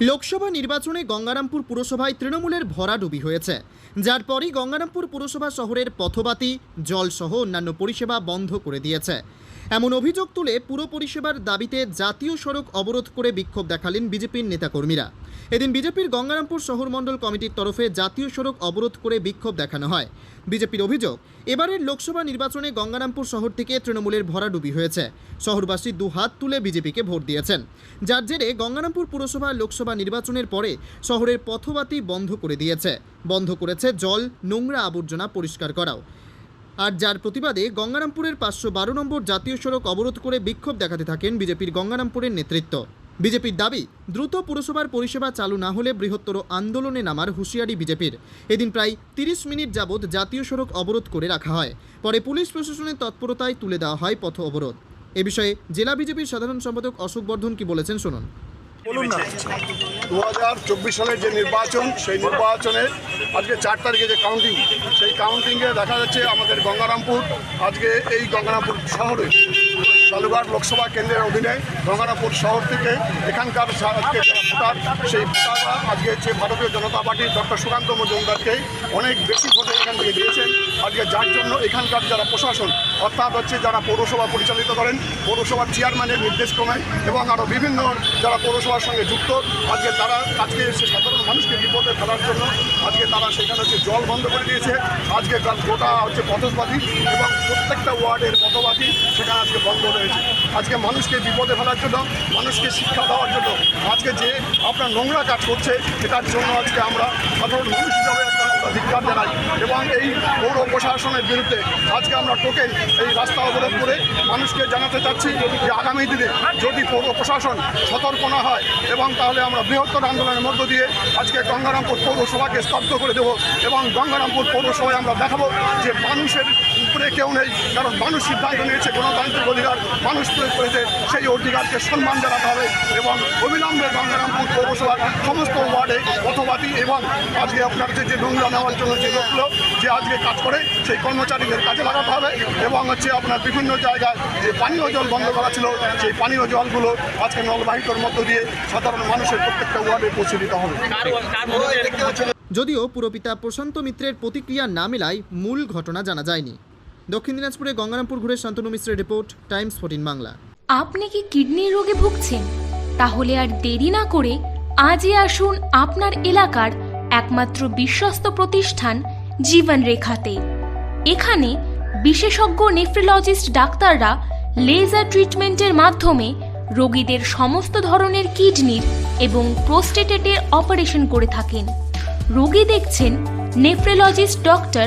লোকসভা নির্বাচনে গঙ্গারামপুর পুরসভায় তৃণমূলের ভরাডুবি হয়েছে। যার পরই গঙ্গারামপুর পুরসভা শহরের পথবাতি, জলসহ অন্যান্য পরিষেবা বন্ধ করে দিয়েছে। এমন অভিযোগ তুলে পুরো পরিষেবার দাবিতে জাতীয় সড়ক অবরোধ করে বিক্ষোভ দেখালেন বিজেপির নেতাকর্মীরা। এদিন বিজেপির গঙ্গারামপুর শহর মণ্ডল কমিটির তরফে জাতীয় সড়ক অবরোধ করে বিক্ষোভ দেখানো হয়। বিজেপির অভিযোগ, এবারের লোকসভা নির্বাচনে গঙ্গারামপুর শহর থেকে তৃণমূলের ভরাডুবি হয়েছে। শহরবাসী দু হাত তুলে বিজেপিকে ভোট দিয়েছেন। যার জেরে গঙ্গারামপুর পুরসভা লোকসভা নির্বাচনের পরে শহরের পথবাতি বন্ধ করে দিয়েছে। বন্ধ করেছে জল, নোংরা আবর্জনা পরিষ্কার করাও। আর যার প্রতিবাদে গঙ্গারামপুরের পাঁচশো বারো নম্বর জাতীয় সড়ক অবরোধ করে বিক্ষোভ দেখাতে থাকেন বিজেপির গঙ্গারামপুরের নেতৃত্ব। বিজেপির দাবি, দ্রুত পুরসভার পরিষেবা চালু না হলে বৃহত্তর আন্দোলনে নামার হুঁশিয়ারি বিজেপির। এদিন প্রায় তিরিশ মিনিট যাবৎ জাতীয় সড়ক অবরোধ করে রাখা হয়। পরে পুলিশ প্রশাসনের তৎপরতায় তুলে দেওয়া হয় পথ অবরোধ। এ বিষয়ে জেলা বিজেপির সাধারণ সম্পাদক অশোক বর্ধন কি বলেছেন শুনুন। বলুন দু হাজার চব্বিশ সালের যে নির্বাচন, সেই নির্বাচনে আজকে চার তারিখে যে কাউন্টিং সেই কাউন্টিংয়ে দেখা যাচ্ছে আমাদের গঙ্গারামপুর, আজকে এই গঙ্গারামপুর শহরে। বালুঘাট লোকসভা কেন্দ্রের অধীনে গঙ্গারামপুর শহর থেকে এখানকার আজকে ভোটার, সেই ভোটাররা আজকে হচ্ছে ভারতীয় জনতা পার্টির ডক্টর সুকান্ত মজুমদারকে অনেক বেশি ভোটে এখান থেকে দিয়েছেন। আজকে যার জন্য এখানকার যারা প্রশাসন, অর্থাৎ হচ্ছে যারা পৌরসভা পরিচালিত করেন, পৌরসভার চেয়ারম্যানের নির্দেশক্রমে এবং আরও বিভিন্ন যারা পৌরসভার সঙ্গে যুক্ত, আজকে তারা, আজকে এসে সাধারণ মানুষকে বিপদে ফেলার জন্য আজকে তারা সেখানে হচ্ছে জল বন্ধ করে দিয়েছে। আজকে গোটা হচ্ছে পথবাতি এবং প্রত্যেকটা ওয়ার্ডের পথবাতি সেখানে আজকে বন্ধ রয়েছে আজকে মানুষকে বিপদে ফেলার জন্য, মানুষকে শিক্ষা দেওয়ার জন্য, আজকে যে আপনার নোংরা কাজ করছে, এটার জন্য আজকে আমরা সাধারণ মানুষ হিসাবে আমরা জানাই। এবং এই পৌর প্রশাসনের বিরুদ্ধে আজকে আমরা টোকেন এই রাস্তা অবরোধ করে মানুষকে জানাতে চাচ্ছি যে আগামী দিনে যদি পৌর প্রশাসন সতর্ক না হয় এবং তাহলে আমরা বৃহত্তর আন্দোলনের মধ্য দিয়ে আজকে গঙ্গারামপুর পৌরসভাকে স্তব্ধ করে দেব এবং গঙ্গারামপুর পৌরসভায় আমরা দেখাবো যে মানুষের উপরে কেউ নেই, কারণ মানুষ সিদ্ধান্ত নিয়েছে গণতান্ত্রিক অধিকার মানুষ প্রয়োগ করেছে, সেই অধিকারকে সম্মান জানাতে হবে এবং অবিলম্বে গঙ্গারামপুর পৌরসভার সমস্ত ওয়ার্ডে পথবাতি এবং আজকে আপনার যে যে নোংরা নেওয়ার জন্য যে লোকগুলো যে আজকে কাজ করে, সেই কর্মচারীদের কাজে লাগাতে হবে এবং হচ্ছে আপনার বিভিন্ন জায়গায় যে পানীয় জল বন্ধ করা ছিল, সেই পানীয় জলগুলো আজকে নলবাহিতর মধ্য দিয়ে সাধারণ মানুষের প্রত্যেকটা ওয়ার্ডে পৌঁছে দিতে হবে। যদিও পুরপিতা প্রশান্ত মিত্রের প্রতিক্রিয়া না মেলায় মূল ঘটনা জানা যায়নি। দক্ষিণ দিনাজপুরে গঙ্গারামপুর ঘুরে শান্তনু মিশ্রের রিপোর্ট, টাইমস ফোর্টিন বাংলা। আপনি কি কিডনির রোগে ভুগছেন? তাহলে আর দেরি না করে আজই আসুন আপনার এলাকার একমাত্র বিশ্বস্ত প্রতিষ্ঠান জীবন রেখাতে এখানে বিশেষজ্ঞ নেফ্রোলজিস্ট ডাক্তাররা লেজার ট্রিটমেন্টের মাধ্যমে রোগীদের সমস্ত ধরনের কিডনির এবং প্রোস্টেটেটের অপারেশন করে থাকেন। রোগী দেখছেন nephrologist doctor